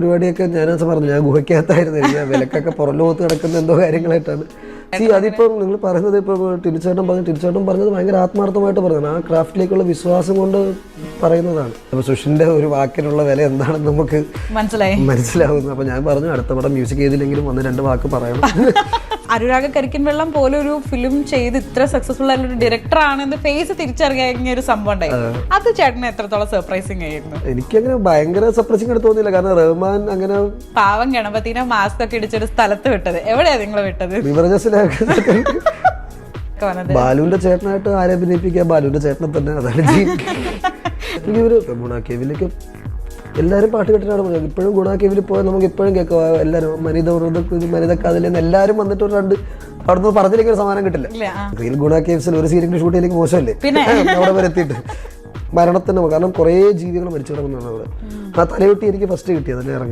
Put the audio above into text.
പരിപാടിയൊക്കെ ഞാനത് പറഞ്ഞു. ഞാൻ ഗുഹയ്ക്കകത്തായിരുന്നു. ഞാൻ വിലക്കൊക്കെ പുറം ലോകത്ത് കിടക്കുന്ന എന്തോ കാര്യങ്ങളായിട്ടാണ്. സി അതിപ്പം നിങ്ങൾ പറയുന്നത് ഇപ്പോൾ ടിരിച്ചേട്ടൻ പറഞ്ഞു ടിരിച്ചേട്ടൻ പറഞ്ഞത് ഭയങ്കര ആത്മാർത്ഥമായിട്ട് പറഞ്ഞതാണ്. ആ ക്രാഫ്റ്റിലേക്കുള്ള വിശ്വാസം കൊണ്ട് പറയുന്നതാണ്. അപ്പോൾ സുഷിന്റെ ഒരു വാക്കിനുള്ള വില എന്താണെന്ന് നമുക്ക് മനസ്സിലായി. മനസ്സിലാവുന്നു. അപ്പോൾ ഞാൻ പറഞ്ഞു അടുത്ത പടം മ്യൂസിക് ചെയ്തില്ലെങ്കിലും ഒന്ന് രണ്ട് വാക്ക് പറയണം. അനുരാഗ കരിക്കൻ വെള്ളം പോലെ ഒരു ഫിലിം ചെയ്ത് ഇത്ര സക്സസ്ഫുൾ ആയിട്ടുള്ള ഒരു ഡയറക്ടർ ആണെന്ന് ഫേസ് തിരിച്ചറിയാൻ ഒരു സംഭവം ഉണ്ടായി. അത്. ചേട്ടന് എത്രത്തോളം സർപ്രൈസിങ് ആയിരുന്നു? എനിക്ക് അങ്ങനെ ഭയങ്കര സർപ്രൈസിങ് ആയിട്ട് തോന്നിയില്ല. കാരണം റഹ്മാൻ അങ്ങനെ പാവം ഗണപതിനെ മാസ്ക് ഒക്കെ ഇടിച്ചൊരു സ്ഥലത്ത് വിട്ടത്. എവിടെയാ നിങ്ങൾ വിട്ടത്? ബാലുവിന്റെ ചേട്ടനായിട്ട് ആരെ അഭിനയിപ്പിക്കുക? ബാലുവിന്റെ ചേട്ടനെ തന്നെ. അതാണ് ജീവിക്കുന്നത് കേവിലേക്ക് എല്ലാവരും പാട്ട് കേട്ടിട്ടാണ് പറഞ്ഞത് ഇപ്പോഴും ഗുണ കേവിൽ പോയാൽ നമുക്ക് ഇപ്പോഴും കേൾക്കാം. എല്ലാവരും മനിത കഥയിൽ നിന്ന് എല്ലാവരും വന്നിട്ട് ഒരു രണ്ട് അവിടുന്ന് പറഞ്ഞില്ലെങ്കിൽ ഒരു സമാനം കിട്ടില്ല. റിയൽ ഗുണ കേവ്സിൽ ഒരു സീരിയൽ ഷൂട്ട് ചെയ്യില്ലെങ്കിൽ മോശമല്ലേ? അവിടെ വരെ എത്തിയിട്ട്. മരണത്തിന് കാരണം കുറേ ജീവികൾ മരിച്ചു കിടക്കുന്നതാണ് അവിടെ. ആ തലയൊട്ടി എനിക്ക് ഫസ്റ്റ് കിട്ടിയത് അതിൽ ഇറങ്ങും.